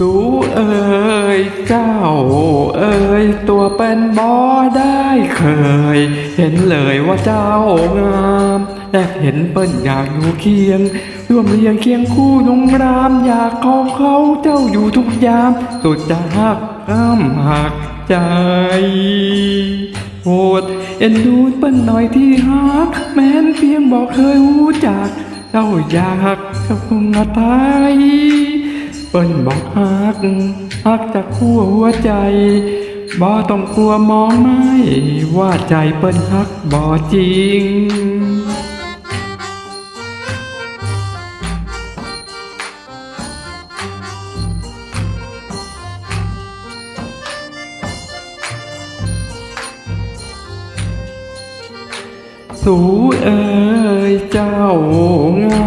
สูเอ่ยเจ้าเอ่ยตัวเป็นบอได้เคย เห็นเลยว่าเจ้างามและเห็นเปิ้นอยากอยู่เคียง ร่วมเรียงเคียงคู่นงราม อยากของเขาเจ้าอยู่ทุกยาม สุดจะหักห้ามหักใจโปรดเอ็นดูเปิ้นหน่อยที่ฮัก แม้นเพียงบอกเคยรู้จัก เจ้าอยากกับคงอาตาย ปิ้นบอกฮักฮักจากขั้วหัวใจบ่ต้องกลัวมองไม่ ว่าใจเปิ้นฮักบ่จริง สูเอ่ยเจ้า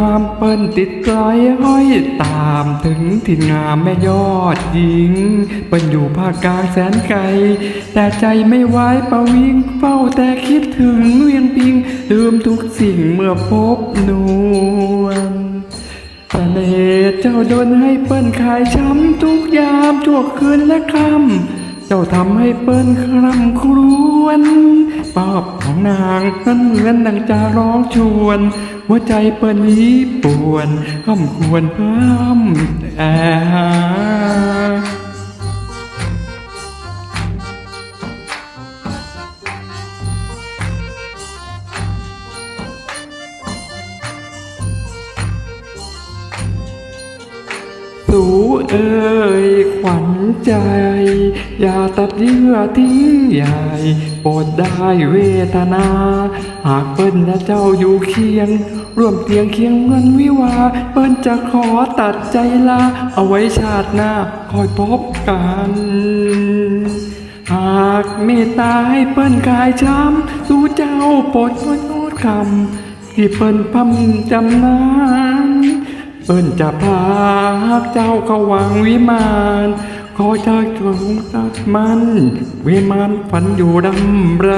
ามเปิ้นติดไกลห้อยตามถึงถิ่นงามแม่ยอดหญิง เปิ้นอยู่ภาคกลางแสนไกล แต่ใจไม่ไหวประวิงเฝ้าแต่คิดถึงเวียงปิง ลืมทุกสิ่งเมื่อพบนวลเสน่ห์เจ้าดนให้เปิ้นขายช้ำทุกยามชั่วคืนและค่ำ เจ้าทำให้เปิ้นคร่ำครวญปอบของนางนั้นเหมือนดังจะร้องชวน หัวใจเปิ้นนี้ป่วนค่ำควรพร่ำแอ สูเอ่ยขวัญใจ อย่าตัดเยื่อทิ้งใหญ่โปรดได้เวทนา หากเปิ้นและเจ้าอยู่เคียง ร่วมเตียงเคียงเงินวิวา เปิ้นจะขอตัดใจลา เอาไว้ชาติหน้าคอยพบกัน หากเมตตาให้เปิ้นกายช้ำ สู่เจ้าโปรดโทษคำที่เปิ้นพำจำนาน เปิ้นจะพาเจ้าเข้าวังวิมานขอเจ้าจงสักมันวิมานฝันอยู่ดำไร